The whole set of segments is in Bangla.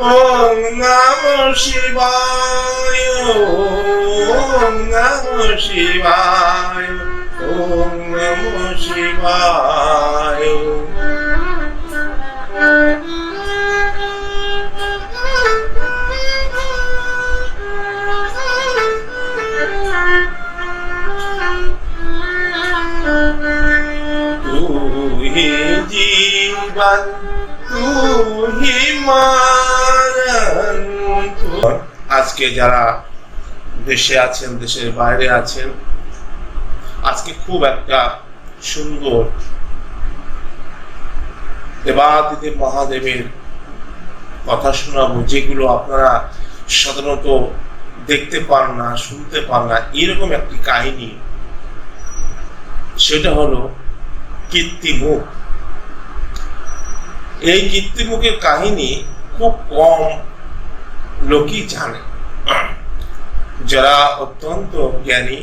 ওম নম শিবায় ওম নম শিবায় ওম নম শিবায় তুই জীবন আজকে যারা দেশে আছেন, দেশের বাইরে আছেন, আজকে খুব একটা সুন্দর দেবাদিদেব মহাদেবের কথা শোনাবো, যেগুলো আপনারা সাধারণত দেখতে পান না, শুনতে পান না। এরকম একটি কাহিনী, সেটা হলো কীর্তিমুখ। এই কীর্তিমুখের কাহিনী খুব কম লোকই জানে। যারা অত্যন্ত জ্ঞানী,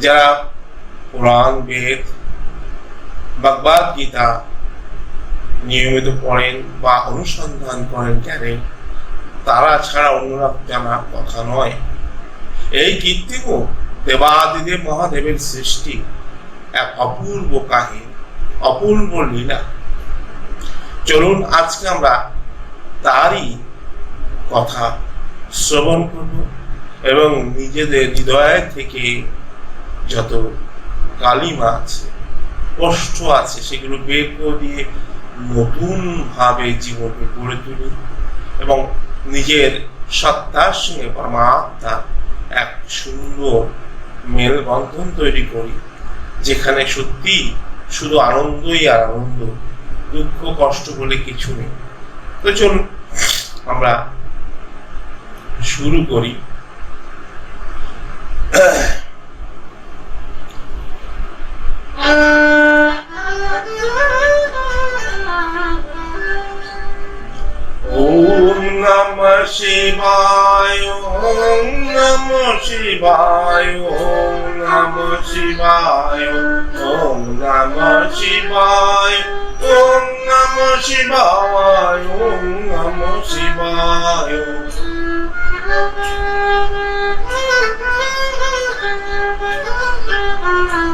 যারা পুরাণ, বেদ ভগবদ গীতা নিয়মিত পড়েন বা অনুসন্ধান করেন জ্ঞানে, তারা ছাড়া অন্যরা জানা কথা নয়। এই কীর্তিমুখ দেবাদিদেব মহাদেবের সৃষ্টি এক অপূর্ব কাহিনী, অপূর্ব লীলা। চলুন আজকে আমরা তারই কথা শ্রবণ করব এবং নিজেদের হৃদয় থেকে যত কালিমা আছে, কষ্ট আছে, সেগুলো বের করে দিয়ে নতুন ভাবে জীবনকে গড়ে তুলি এবং নিজের সত্তার সঙ্গে পরমাত্মার এক সুন্দর মেলবন্ধন তৈরি করি, যেখানে সত্যি শুধু আনন্দই আর আনন্দ দুঃখ, কষ্ট বলে কিছু নেই। তো চলুন, আমরা শুরু করি। ওম নম শিবায়, ওম নম শিবায়, ওম નમો શિવાય ઓમ નમો શિવાય ઓમ નમો શિવાય ઓમ નમો શિવાય Thank you.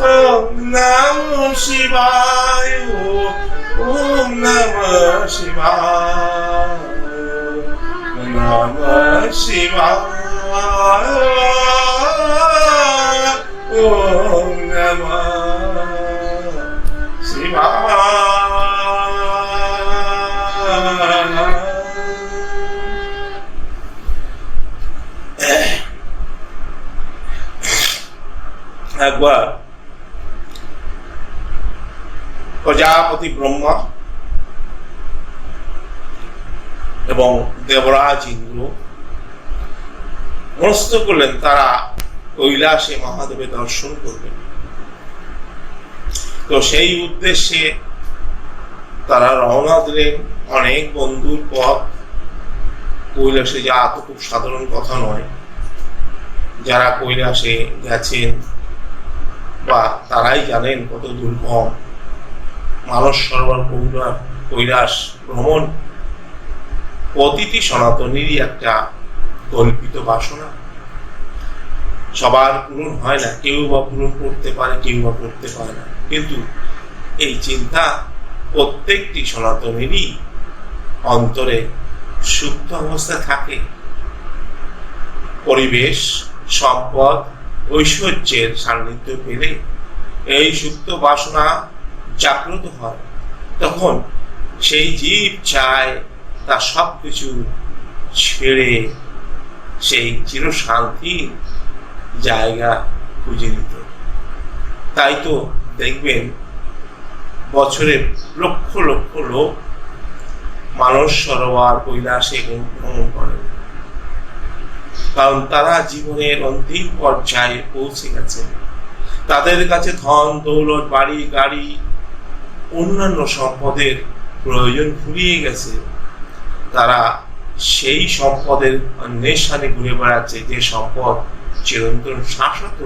옴나무 시바요 옴나무 시바요 옴나무 시바요 এবং দেবরাজ ইন্দ্র মনস্থ করলেন, তারা কৈলাসে মহাদেবের দর্শন করবেন। তো সেই উদ্দেশ্যে তারা রওনা দিলেন। অনেক বন্ধুর পথ। কৈলাসে যাওয়া তো খুব সাধারণ কথা নয়। যারা কৈলাসে গেছেন বা তারাই জানেন কত দুর্গম। মানস সরোবর কৈলাস ভ্রমণ প্রতিটি সনাতনেরই একটা কল্পিত বাসনা। সবার পূরণ হয় না, কেউ বা পূরণ করতে পারে, কেউ বা করতে পারে না। কিন্তু এই চিন্তা প্রত্যেকটি সনাতনেরই অন্তরে সুপ্ত অবস্থায় থাকে। পরিবেশ, সম্পদ, ঐশ্বর্যের সান্নিধ্য পেলে এই সুপ্ত বাসনা জাগ্রত হয়। তখন সেই জীব চায় তার সব কিছু ছেড়ে সেই চিরশান্তির জায়গা খুঁজে নিতে। তাই তো দেখবেন, বছরে লক্ষ লক্ষ লোক মানস সরোবর, কৈলাসে ভ্রমণ করেন কারণ তারা জীবনের অন্তিম পর্যায়ে পৌঁছে গেছেন তাদের কাছে ধন, দৌলত, বাড়ি, গাড়ি, অন্যান্য সম্পদের প্রয়োজন ফুরিয়ে গেছে। তারা সেই সম্পদের অন্বেষণে ঘুরে বেড়াচ্ছে, যে সম্পদ চিরন্তন শাশ্বত,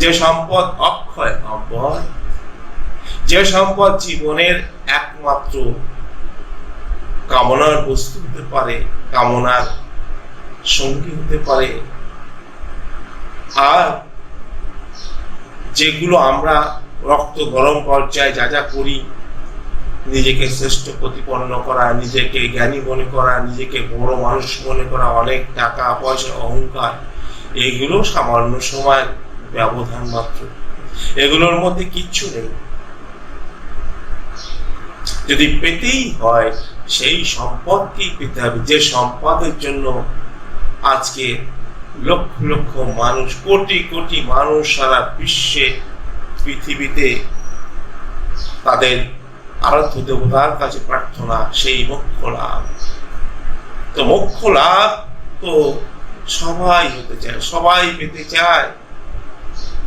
যে সম্পদ অক্ষয় অব্যয়, যে সম্পদ জীবনের একমাত্র কামনার বস্তু হতে পারে, কামনার সঙ্গী হতে পারে। আর যেগুলো আমরা রক্ত গরম পর্যায়ে যা যা করি নিজেকে শ্রেষ্ঠ প্রতিপন্ন করা, নিজেকে জ্ঞানী মনে করা, নিজেকে বড় মানুষ মনে করা, অনেক টাকা, পয়সা, অহংকার, এগুলো সামান্য সময় ব্যবধান মাত্র। এগুলোর মধ্যে কিচ্ছু নেই। যদি পেতেই হয়, সেই সম্পদকেই পেতে হবে। যে সম্পদের জন্য আজকে লক্ষ লক্ষ মানুষ, কোটি কোটি মানুষ সারা বিশ্বে, পৃথিবীতে তাদের আরাধ্য দেবতার কাছে প্রার্থনা, সেই মোক্ষ লাভ। তো মোক্ষ লাভ তো সবাই হতে চায়, সবাই পেতে চায়,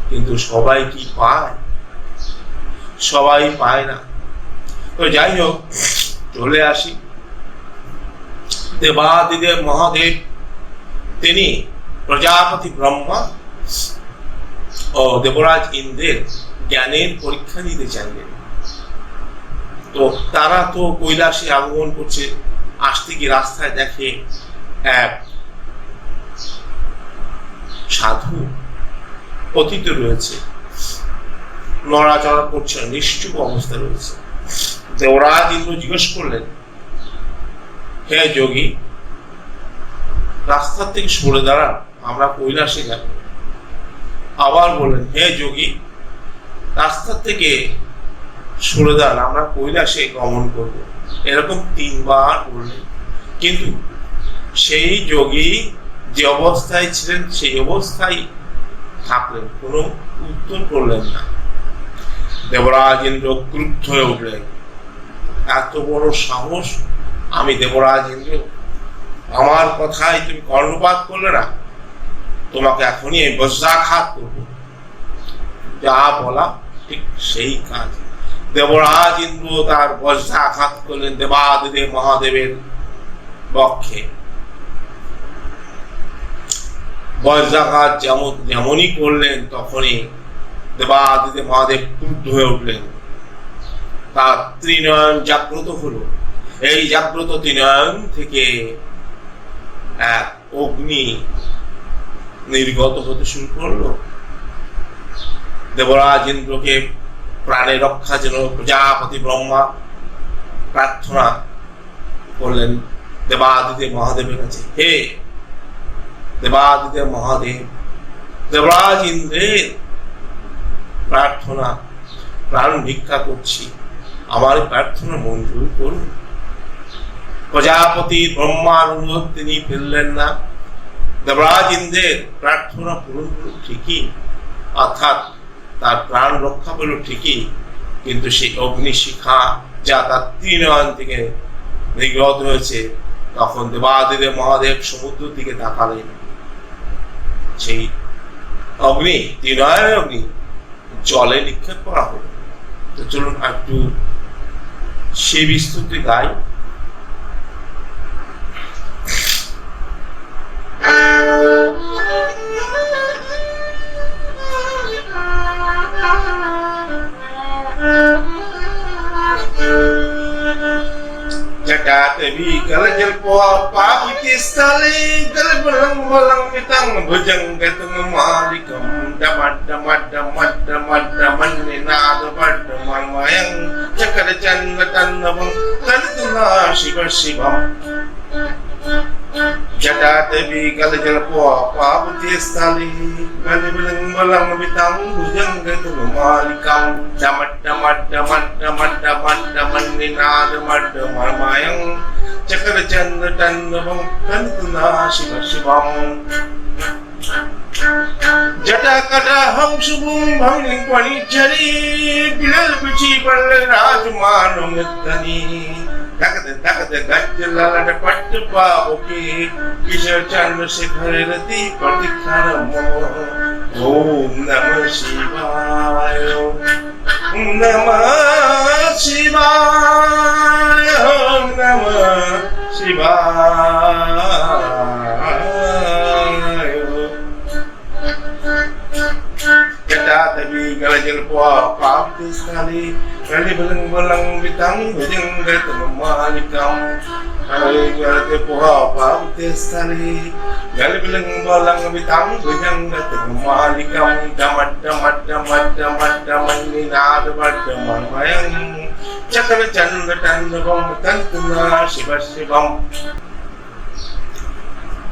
কিন্তু সবাই কি পায়? সবাই পায় না। তো যাই হোক, চলে আসি। দেবাদিদেব মহাদেব, তিনি প্রজাপতি ব্রহ্মা ও দেবরাজ ইন্দ্রের জ্ঞানের পরীক্ষা নিতে চাইলেন। তো তারা তো কৈলাসে আগমন করছে। আসতে গিয়ে রাস্তায় দেখে, এক সাধু পতিত রয়েছে। নড়াচড়া করছে, নিশ্চুপ অবস্থা রয়েছে। দেবরাজ ইন্দ্র জিজ্ঞেস করলেন, হে যোগী রাস্তার থেকে সরে দাঁড়ান, আমরা কৈলাসে যাব। আবার বললেন, হে যোগী রাস্তার থেকে সরে দাঁড়ান আমরা কৈলাসে গমন করব। এরকম তিনবার বললেন কিন্তু সেই যোগী যে অবস্থায় ছিলেন, সেই অবস্থায় থাকলেন, কোনো উত্তর করলেন না। দেবরাজ ইন্দ্র ক্রুদ্ধ হয়ে উঠলেন। এত বড় সাহস, আমি দেবরাজ ইন্দ্র আমার কথায় তুমি কর্ণপাত করলে না, তোমাকে এখনই আমি বজ্রাঘাত করব। যা বলা ঠিক সেই কাজ। দেবরাজ ইন্দ্র তার বজ্রাঘাত করলেন দেবাদিদেব মহাদেবের পক্ষে। বজ্রাঘাত যেমন যেমনই করলেন, তখনই দেবাদিদেব মহাদেব ক্রুদ্ধ হয়ে উঠলেন। তার ত্রিনয়ন জাগ্রত হলো। এই জাগ্রত ত্রিনয়ন থেকে এক অগ্নি নির্গত হতে শুরু করল। দেবরাজ ইন্দ্রকে প্রাণে রক্ষা যেন প্রজাপতি ব্রহ্মা প্রার্থনা করলেন দেবাদিদেব মহাদেবের কাছে। হে দেবাদিদেব মহাদেব, দেবরাজ ইন্দ্রের প্রার্থনা, প্রাণ ভিক্ষা করছি। আমার প্রার্থনা মঞ্জুর করুন। প্রজাপতি ব্রহ্মার অনুরোধ তিনি ফেললেন না। দেবরাজ ইন্দ্রের প্রার্থনা পূরণ হল ঠিকই। অর্থাৎ তার প্রাণ রক্ষা পেল ঠিকই, কিন্তু সেই অগ্নিশিখা যা তার ত্রিনয়ন থেকে নিগ্রত হয়েছে, তখন দেবাদিদেব মহাদেব সমুদ্র দিকে তাকালেন। সেই অগ্নি ত্রিনয়ন অগ্নি, জলে নিক্ষেপ করা হলো। তো চলুন একটু সে বিস্তুতি গাই। got a big galagyan po ang pakikistaling Galabalang walang itang bujang gatong malikam Damad, damad, damad, damad, damad Ninadabad, damad, mayang Chakarajan na tanabang Kalituna, shiva, shivam Thank you. జటాటవి కలజల పాపు చేస్తాలి మాలికం. డమడ్డ మడ్డ మడ్డ మడ్డ మడ్డ మన్ని నాడు మడ్డ మరమాయం చక్ర చంద టన్నుభం కనుతున్నా శివ శివం. జటకటహం శుభం భంగి పణిచరి. పిల్లలు పిచి పళ్ళ రాజు మానమిత్తని তাকাতে তাকাতে গাছের লালাটা পাট্টু পাবকে কিশোর চন্দ্র শেখরের দি প্রতীক্ষার ওম নম শিবায়। নম শিবায় নম শিবায়। জটা দেবী গড় পাপ স্থানে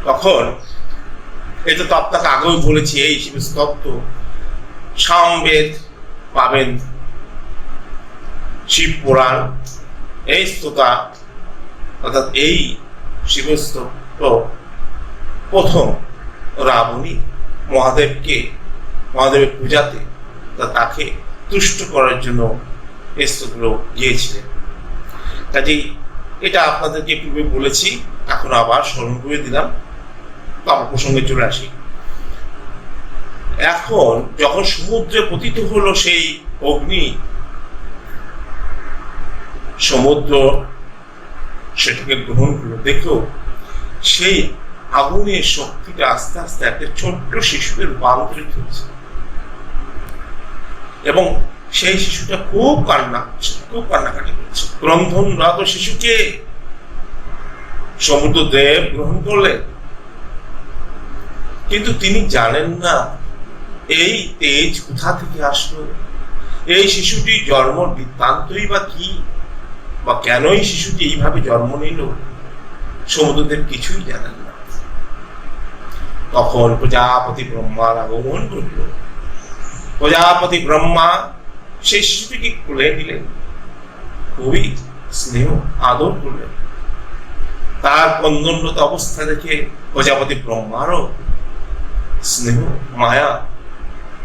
তখন এই তো তপ্তাকে আগেও বলেছি এই শিবস্তপ্ত সমবেদ পাবেন। শিব পুরাণ, এই স্তোতা অর্থাৎ এই শিবস্তত্ব প্রথম রাবণী মহাদেবকে, মহাদেবের পূজাতে তাকে তুষ্ট করার জন্য এই স্তোত্রগুলো গিয়েছিলেন কাজেই এটা আপনাদেরকে পূর্বে বলেছি, এখন আবার স্মরণ করে দিলাম আমার প্রসঙ্গে চলে আসি। এখন যখন সমুদ্রে পতিত হলো সেই অগ্নি সমুদ্র, সেটাকে গ্রহণ করল দেখো সেই আগুনের শক্তিটা আস্তে আস্তে একটা ছোট্ট শিশুকে রূপান্তরিত হচ্ছে এবং সেই শিশুটা খুব কান্না খুব কান্নাকাটি করছে। ক্রন্ধনরত শিশুকে সমুদ্র দেব গ্রহণ করলেন। কিন্তু তিনি জানেন না, এই তেজ কোথা থেকে আসলো? এই শিশুটি জন্ম বৃত্তান্তই বা কি? বা কেনই শিশুটি এইভাবে জন্ম নিল, সমুদ্রদেব কিছুই জানেন না। তখন প্রজাপতি ব্রহ্মার আগমন করল প্রজাপতি ব্রহ্মা সেই শিশুটিকে কোলে দিলেন খুবই স্নেহ, আদর করলেন। তার কন্দনরত অবস্থা দেখে প্রজাপতি ব্রহ্মারও স্নেহ, মায়া,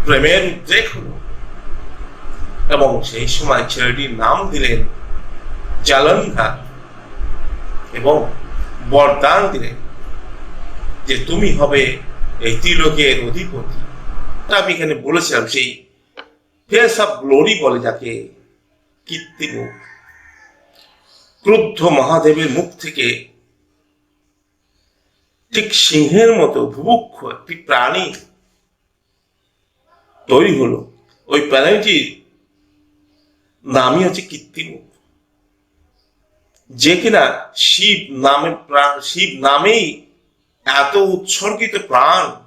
প্রেমের উদ্রেক হলো। এবং সেই সময় ছেলেটির নাম দিলেন জালন্ধার এবং বরদান দিলেন যে তুমি হবে এই ত্রিলোকের অধিপতি। আমি এখানে বলেছিলাম, সেই ফেস অফ গ্লোরি বলে যাকে কীর্তি মুখ। ক্রুদ্ধ মহাদেবের মুখ থেকে ঠিক সিংহের মতো ভুবুক্ষ একটি প্রাণী তৈরি হলো। ওই প্রাণীটির নামই হচ্ছে কৃত্রিমুখ যে কিনা শিব নামে প্রাণ, শিব নামেই এত উৎসর্গিত প্রাণ।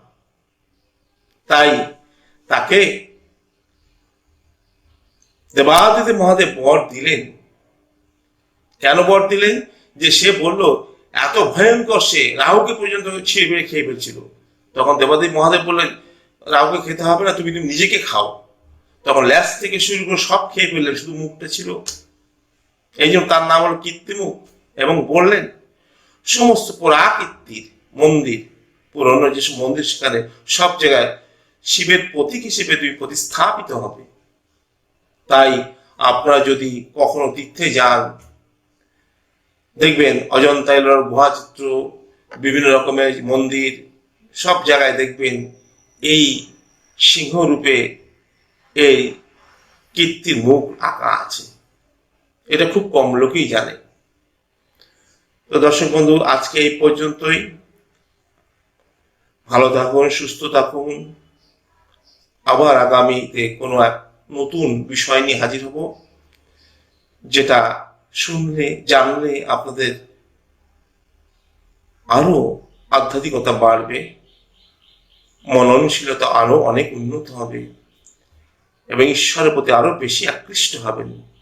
তাই তাকে দেবাদিদেব মহাদেব বর দিলেন। কেন বর দিলেন? যে সে বলল, এত ভয়ঙ্কর সে, রাহুকে পর্যন্ত ছিঁড়ে বেড়ে খেয়ে ফেলছিল। তখন দেবাদেব মহাদেব বললেন, রাহুকে খেতে হবে না, তুমি নিজেকে খাও। তখন ল্যাস থেকে শুরু করে সব খেয়ে ফেললেন, শুধু মুখটা ছিল। এই জন্য তার নাম হলো কীর্তিমুখ এবং বললেন, সমস্ত পুরাকীর্তির মন্দির, পুরনো যেসব মন্দির সেখানে সব জায়গায় শিবের প্রতীক হিসেবে তুমি প্রতিস্থাপিত হবে। তাই আপনারা যদি কখনো তীর্থে যান, দেখবেন অজন্তা, এলোর, গুহাচিত্র, বিভিন্ন রকমের মন্দির, সব জায়গায় দেখবেন এই সিংহ রূপে এই কীর্তির মুখ আঁকা আছে। এটা খুব কম লোকেই জানে। তো দর্শক বন্ধু, আজকে এই পর্যন্তই। ভালো থাকুন, সুস্থ থাকুন। আবার আগামীতে কোনো এক নতুন বিষয় নিয়ে হাজির হব, যেটা শুনলে, জানলে আপনাদের আরও আধ্যাত্মিকতা বাড়বে, মননশীলতা আরও অনেক উন্নত হবে, এবং ঈশ্বরের প্রতি আরও বেশি আকৃষ্ট হবেন।